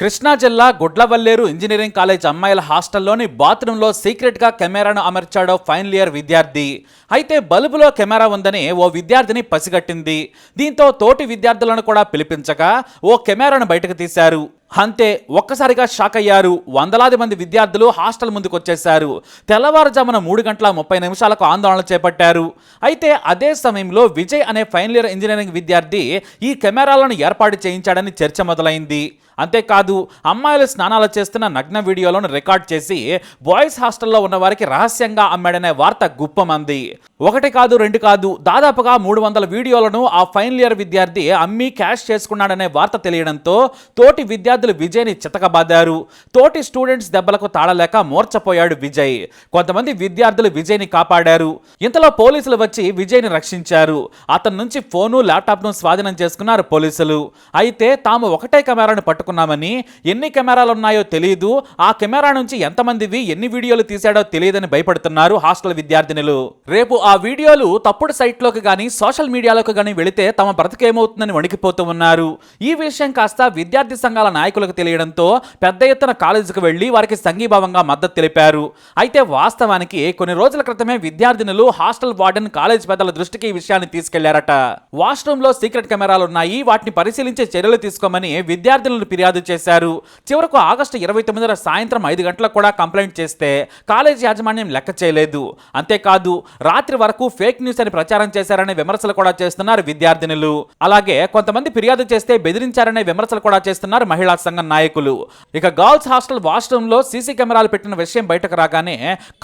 కృష్ణా జిల్లా Gudlavalleru engineering college అమ్మాయిల హాస్టల్లోని బాత్రూంలో సీక్రెట్గా కెమెరాను అమర్చాడు ఫైనల్ ఇయర్ విద్యార్థి. అయితే బల్బులో కెమెరా ఉందని ఓ విద్యార్థిని పసిగట్టింది. దీంతో తోటి విద్యార్థులను కూడా పిలిపించగా ఓ కెమెరాను బయటకు తీశారు. అంతే ఒక్కసారిగా షాక్ అయ్యారు. వందలాది మంది విద్యార్థులు హాస్టల్ ముందుకు వచ్చేశారు తెల్లవారుజామున మూడు గంటల ముప్పై నిమిషాలకు ఆందోళన చేపట్టారు. అయితే అదే సమయంలో విజయ్ అనే ఫైనల్ ఇయర్ ఇంజనీరింగ్ విద్యార్థి ఈ కెమెరాలను ఏర్పాటు చేయించాడని చర్చ మొదలైంది. అంతేకాదు అమ్మాయిలు స్నానాలు చేస్తున్న నగ్న వీడియోలను రికార్డ్ చేసి బాయ్స్ హాస్టల్లో ఉన్న వారికి రహస్యంగా అమ్మాడనే వార్త గుప్పమంది. ఒకటి కాదు రెండు కాదు దాదాపుగా మూడు వందల వీడియోలను ఆ ఫైనల్ ఇయర్ విద్యార్థి అమ్మి క్యాష్ చేసుకున్నాడనే వార్త తెలియడంతో తోటి విద్యార్థులు విజయ్ని చితకబాదారు. తోటి స్టూడెంట్స్ దెబ్బలకు తాళలేక మూర్చపోయాడు విజయ్. కొంతమంది విద్యార్థులు విజయ్ని కాపాడారు. ఇంతలో పోలీసులు వచ్చి విజయ్ని రక్షించారు. అతని నుంచి ఫోను ల్యాప్టాప్ను స్వాధీనం చేసుకున్నారు పోలీసులు. అయితే తాము ఒకటే కెమెరాను పట్టుకున్నామని ఎన్ని కెమెరాలు ఉన్నాయో తెలియదు ఆ కెమెరా నుంచి ఎంతమందివి ఎన్ని వీడియోలు తీశాడో తెలియదని భయపడుతున్నారు హాస్టల్ విద్యార్థినులు. రేపు ఆ వీడియోలు తప్పుడు సైట్లోకి కానీ సోషల్ మీడియాలోకి కానీ వెళితే తమ బ్రతకేమవుతుందని వణికిపోతూ ఉన్నారు. ఈ విషయం కాస్త విద్యార్థి సంఘాల నాయకులకు తెలియడంతో పెద్ద ఎత్తున కాలేజీకి వెళ్ళి వారికి సంఘీభావంగా మద్దతు తెలిపారు. అయితే వాస్తవానికి కొన్ని రోజుల క్రితమే విద్యార్థినులు హాస్టల్ వార్డెన్ కాలేజ్ పెద్దల దృష్టికి ఈ విషయాన్ని తీసుకెళ్ళారట. వాష్రూమ్లో సీక్రెట్ కెమెరాలు ఉన్నాయి వాటిని పరిశీలించే చర్యలు తీసుకోమని విద్యార్థినులు ఫిర్యాదు చేశారు. చివరకు ఆగస్టు ఇరవై తొమ్మిదిన సాయంత్రం ఐదు గంటలకు కూడా కంప్లైంట్ చేస్తే కాలేజ్ యాజమాన్యం లెక్క చేయలేదు. అంతేకాదు రాత్రి వరకు ఫేక్ న్యూస్ అని ప్రచారం చేశారనే విమర్శలు కూడా చేస్తున్నారు విద్యార్థినులు. అలాగే కొంతమంది ఫిర్యాదు చేస్తే బెదిరించారనే విమర్శలు కూడా చేస్తున్నారు మహిళా సంఘం నాయకులు. ఇక గర్ల్స్ హాస్టల్ వాష్రూమ్లో సీసీ కెమెరాలు పెట్టిన విషయం బయటకు రాగానే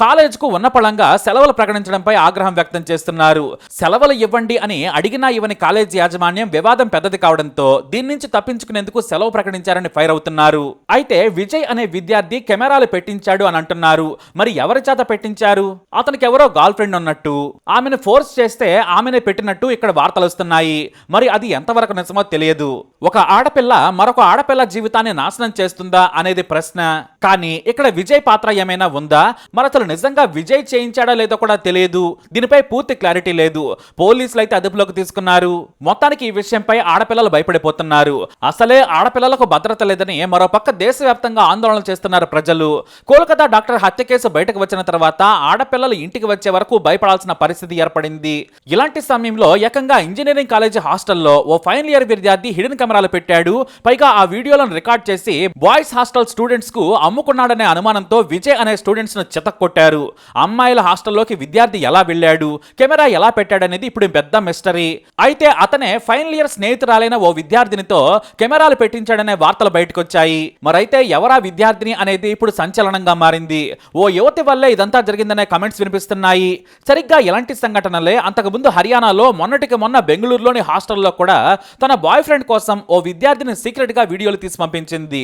కాలేజ్కు ఉన్నపళంగా సెలవులు ప్రకటించడంపై ఆగ్రహం వ్యక్తం చేస్తున్నారు. సెలవులు ఇవ్వండి అని అడిగినా ఇవ్వని కాలేజ్ యాజమాన్యం వివాదం పెద్దది కావడంతో దీని నుంచి తప్పించుకునేందుకు సెలవు ప్రకటించారు. ప్రకటించారని ఫైర్ అవుతున్నారు. అయితే విజయ్ అనే విద్యార్థి కెమెరాలు పెట్టించాడు అని అంటున్నారు. మరి ఎవరి చేత పెట్టించారు? అతనికి ఎవరో గర్ల్ ఫ్రెండ్ ఉన్నట్టు. ఆమెను ఫోర్స్ చేస్తే ఆమెనే పెట్టినట్టు ఇక్కడ వార్తలు వస్తున్నాయి. మరి అది ఎంతవరకు నిజమో తెలియదు. ఒక ఆడపిల్ల మరొక ఆడపిల్ల జీవితాన్ని నాశనం చేస్తుందా అనేది ప్రశ్న. కానీ ఇక్కడ విజయ్ పాత్ర ఏమైనా ఉందా? మరి అసలు నిజంగా విజయ్ చేయించాడో లేదో కూడా తెలియదు. దీనిపై పూర్తి క్లారిటీ లేదు. పోలీసులు అయితే అదుపులోకి తీసుకున్నారు. మొత్తానికి ఈ విషయంపై ఆడపిల్లలు భయపడిపోతున్నారు. అసలే ఆడపిల్లలకు భద్రత లేదని మరోపక్క దేశవ్యాప్తంగా ఆందోళన చేస్తున్నారు ప్రజలు. కోల్కతా డాక్టర్ హత్య కేసు బయటకు వచ్చిన తర్వాత ఆడపిల్లలు ఇంటికి వచ్చే వరకు భయపడాల్సిన పరిస్థితి ఏర్పడింది. ఇలాంటి సమయంలో ఏకంగా ఇంజనీరింగ్ కాలేజీ హాస్టల్లో ఓ ఫైనల్ ఇయర్ విద్యార్థి హిడెన్ కెమెరాలు పెట్టాడు. పైగా ఆ వీడియోలను రికార్డ్ చేసి బాయ్స్ హాస్టల్ స్టూడెంట్స్కు అమ్ముకున్నాడనే అనుమానంతో విజయ్ అనే స్టూడెంట్స్ను చితక్కొట్టారు. అమ్మాయిల హాస్టల్లోకి విద్యార్థి ఎలా వెళ్ళాడు? కెమెరా ఎలా పెట్టాడనేది ఇప్పుడు పెద్ద మిస్టరీ అయితే అతనే ఫైనల్ ఇయర్ స్నేహితురాలైన ఓ విద్యార్థినితో కెమెరాలు పెట్టించాడనే వార్తలు బయటకొచ్చాయి. మరైతే ఎవరా విద్యార్థిని అనేది ఇప్పుడు సంచలనంగా మారింది. ఓ యువతి వల్లే ఇదంతా జరిగిందనే కమెంట్స్ వినిపిస్తున్నాయి. సరిగ్గా ఇలాంటి సంఘటనలే? అంతకుముందు హర్యానాలో మొన్నటికి మొన్న బెంగళూరులోని హాస్టల్లో కూడా తన బాయ్ ఫ్రెండ్ కోసం ఓ విద్యార్థిని సీక్రెట్గా వీడియోలు తీసి పంపించింది.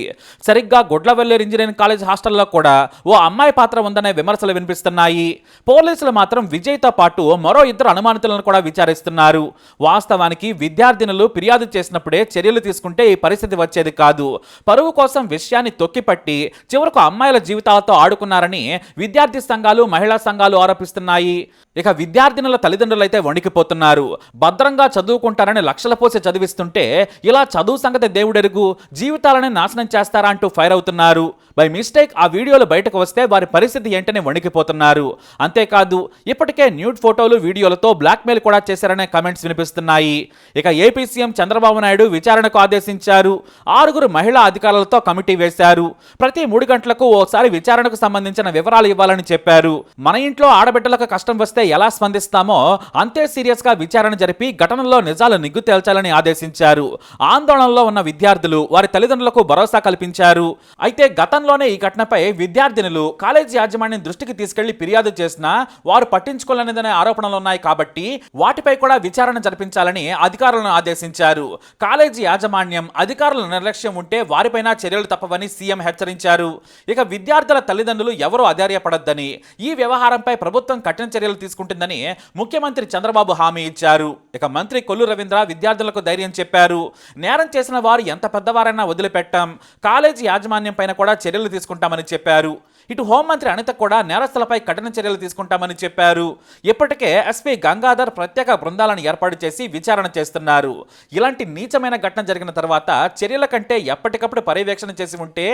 సరిగ్గా గుడ్లవెల్లేరు ఇంజనీరింగ్ కాలేజ్ హాస్టల్లో కూడా ఓ అమ్మాయి పాత్ర ఉందనే విమర్శలు వినిపిస్తున్నాయి. పోలీసులు మాత్రం విజయ్తో పాటు మరో ఇద్దరు అనుమానితులను కూడా విచారిస్తున్నారు. వాస్తవానికి విద్యార్థినులు ఫిర్యాదు చేసినప్పుడే చర్యలు తీసుకుంటే ఈ పరిస్థితి వచ్చేది కాదు. పరువు కోసం విషయాన్ని తొక్కిపట్టి చివరకు అమ్మాయిల జీవితాలతో ఆడుకున్నారని విద్యార్థి సంఘాలు మహిళా సంఘాలు ఆరోపిస్తున్నాయి. ఇక విద్యార్థినుల తల్లిదండ్రులు అయితే వణికిపోతున్నారు. భద్రంగా చదువుకుంటారని లక్షల పోసి చదివిస్తుంటే ఇలా చదువు సంగతి దేవుడెరుగు? జీవితాలని నాశనం చేస్తారా అంటూ ఫైర్ అవుతున్నారు. బై మిస్టేక్ ఆ వీడియోలు బయటకు వస్తే వారి పరిస్థితి ఏంటని వణికిపోతున్నారు. అంతేకాదు ఇప్పటికే న్యూడ్ ఫోటోలు వీడియోలతో బ్లాక్మెయిల్ కూడా చేశారనే కమెంట్స్ వినిపిస్తున్నాయి. ఇక ఏపీ సీఎం చంద్రబాబు నాయుడు విచారణకు ఆదేశించారు. ఆరుగురు మహిళా అధికారులతో కమిటీ వేశారు. ప్రతి మూడు గంటలకు ఓసారి విచారణకు సంబంధించిన వివరాలు ఇవ్వాలని చెప్పారు. మన ఇంట్లో ఆడబిడ్డలకు కష్టం వస్తే ఎలా స్పందిస్తామో అంతే సీరియస్గా విచారణ జరిపి ఘటనలో నిజాలు నిగ్గు తేల్చాలని ఆదేశించారు. ఆందోళనలో ఉన్న విద్యార్థులు వారి తల్లిదండ్రులకు భరోసా కల్పించారు. అయితే గతంలోనే ఈ ఘటనపై విద్యార్థినులు కాలేజీ యాజమాన్యం దృష్టికి తీసుకెళ్ళి ఫిర్యాదు చేసినా వారు పట్టించుకోలేనిదనే ఆరోపణలు ఉన్నాయి కాబట్టి వాటిపై కూడా విచారణ జరిపించాలని అధికారులను ఆదేశించారు. కాలేజీ యాజమాన్యం అధికారుల నిర్లక్ష్యం ఉంటే వారిపైన చర్యలు తప్పవని సీఎం హెచ్చరించారు. ఇక విద్యార్థుల తల్లిదండ్రులు ఎవరూ అధైర్యపడొద్దని ఈ వ్యవహారంపై ప్రభుత్వం కఠిన చర్యలు తీసుకు తీసుకుంటుందని ముఖ్యమంత్రి చంద్రబాబు హామీ ఇచ్చారు. ఇక మంత్రి కొల్లు రవీంద్ర విద్యార్థులకు ధైర్యం చెప్పారు. నేరం చేసిన వారు ఎంత పెద్దవారైనా వదిలిపెట్టాం. కాలేజీ యాజమాన్యం పైన కూడా చర్యలు తీసుకుంటామని చెప్పారు. ఇటు హోంమంత్రి అనిత కూడా నేరస్తులపై కఠిన చర్యలు తీసుకుంటామని చెప్పారు. ఇప్పటికే ఎస్పీ గంగాధర్ ప్రత్యేక బృందాలను ఏర్పాటు చేసి విచారణ చేస్తున్నారు. ఇలాంటి నీచమైన ఘటన జరిగిన తర్వాత చర్యల కంటే ఎప్పటికప్పుడు పర్యవేక్షణ చేసి ఉంటే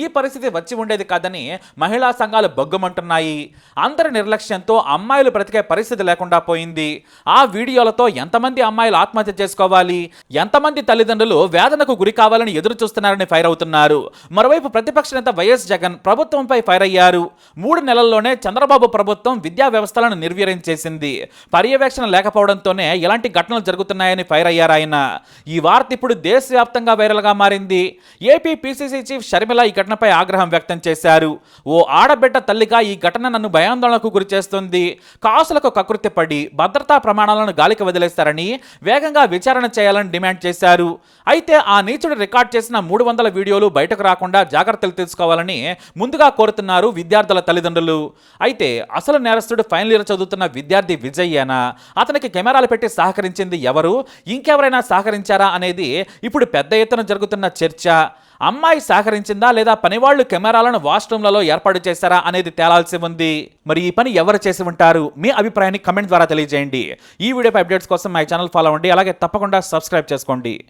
ఈ పరిస్థితి వచ్చి ఉండేది కాదని మహిళా సంఘాలు బొగ్గమంటున్నాయి. అందరి నిర్లక్ష్యంతో అమ్మాయిలు బ్రతికే పరిస్థితి లేకుండా పోయింది. ఆ వీడియోలతో ఎంతమంది అమ్మాయిలు ఆత్మహత్య చేసుకోవాలి? ఎంతమంది తల్లిదండ్రులు వేదనకు గురి కావాలని ఎదురు చూస్తున్నారని ఫైర్ అవుతున్నారు. మరోవైపు ప్రతిపక్ష నేత వైఎస్ జగన్ ప్రభుత్వంపై ఫైర్ అయ్యారు మూడు నెలల్లోనే చంద్రబాబు ప్రభుత్వం విద్యా వ్యవస్థలను నిర్వీర్యం చేసింది పర్యవేక్షణ లేకపోవడంతోనే ఇలాంటి ఘటనలు జరుగుతున్నాయని ఫైర్ అయ్యారు ఆయన. ఈ వార్త ఇప్పుడు దేశవ్యాప్తంగా వైరల్గా మారింది. ఏపీ పీసీసీ చీఫ్ షర్మిల ఈ ఘటనపై ఆగ్రహం వ్యక్తం చేశారు. ఓ ఆడబిడ్డ తల్లిగా ఈ ఘటన నన్ను భయాందోళనకు గురి చేస్తుంది కాసులకు కకృతి పడి భద్రతా ప్రమాణాలను గాలికి వదిలేస్తారని వేగంగా విచారణ చేయాలని డిమాండ్ చేశారు. అయితే ఆ నీచుడు రికార్డ్ చేసిన మూడు వందల వీడియోలు బయటకు రాకుండా జాగ్రత్తలు తీసుకోవాలని ముందుగా కోరుతున్నారు. విద్యార్థుల తల్లిదండ్రులు. అయితే అసలు నేరస్తుడు ఫైనల్ ఇయర్ చదువుతున్న విద్యార్థి విజయ్యేనా? అతనికి కెమెరాలు పెట్టి సహకరించింది ఎవరు? ఇంకెవరైనా సహకరించారా అనేది ఇప్పుడు పెద్ద ఎత్తున జరుగుతున్న చర్చ. అమ్మాయి సహకరించిందా లేదా పనివాళ్ళు కెమెరాలను వాష్రూమ్లలో ఏర్పాటు చేశారా అనేది తేలాల్సి ఉంది. మరి ఈ పని ఎవరు చేసి ఉంటారు? మీ అభిప్రాయాన్ని కమెంట్ ద్వారా తెలియజేయండి. ఈ వీడియోపై అప్డేట్స్ కోసం మై ఛానల్ ఫాలో అవ్వండి. అలాగే తప్పకుండా సబ్స్క్రైబ్ చేసుకోండి.